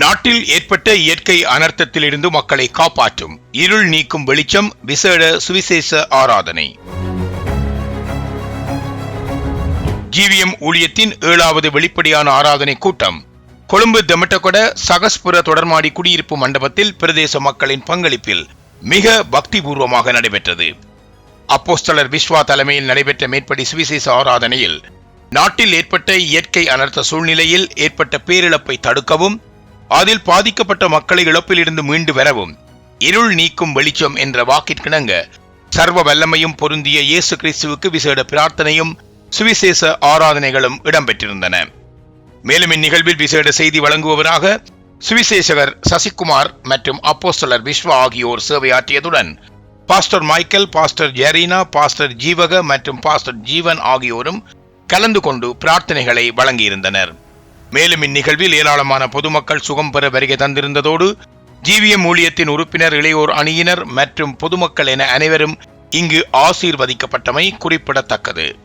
நாட்டில் ஏற்பட்ட இயற்கை அனர்த்தத்திலிருந்து மக்களை காப்பாற்றும் இருள் நீக்கும் வெளிச்சம் விசேட சுவிசேஷ ஆராதனை. ஜிவிஎம் ஊழியத்தின் ஏழாவது வெளிப்படையான ஆராதனை கூட்டம். கொழும்பு தெமட்டகொட சகஸ்புர தொடர்மாடி குடியிருப்பு மண்டபத்தில் பிரதேச மக்களின் பங்களிப்பில் மிக பக்திபூர்வமாக நடைபெற்றது. அப்போஸ்தலர் விஸ்வா தலைமையில் நடைபெற்ற மேற்படி சுவிசேஷ ஆராதனையில் நாட்டில் ஏற்பட்ட இயற்கை அனர்த்த சூழ்நிலையில் ஏற்பட்ட பேரிழப்பை தடுக்கவும் அதில் பாதிக்கப்பட்ட மக்களை இழப்பிலிருந்து மீண்டு வரவும் இருள் நீக்கும் வெளிச்சம் என்ற வாக்கிற்கிணங்க. சர்வ வல்லமையும் பொருந்திய இயேசு கிறிஸ்துவுக்கு விசேட பிரார்த்தனையும் சுவிசேஷ ஆராதனைகளும் இடம்பெற்றிருந்தன. மேலும் இந்நிகழ்வில் விசேட செய்தி வழங்குபவராக சுவிசேஷகர் சசிகுமார் மற்றும் அப்போஸ்தலர் விஸ்வா ஆகியோர் சேவையாற்றியதுடன் pastor Michael pastor Jerina pastor Jeevaka மற்றும் பாஸ்டர் ஜீவன் ஆகியோரும் கலந்து கொண்டு பிரார்த்தனைகளை வழங்கியிருந்தனர். மேலும் இந்நிகழ்வில் ஏராளமான பொதுமக்கள் சுகம் பெற வருகை தந்திருந்ததோடு ஜிவிஎம் ஊழியத்தின் உறுப்பினர் இளையோர் அணியினர் மற்றும் பொதுமக்கள் என அனைவரும் இங்கு ஆசீர்வதிக்கப்பட்டமை குறிப்பிடத்தக்கது.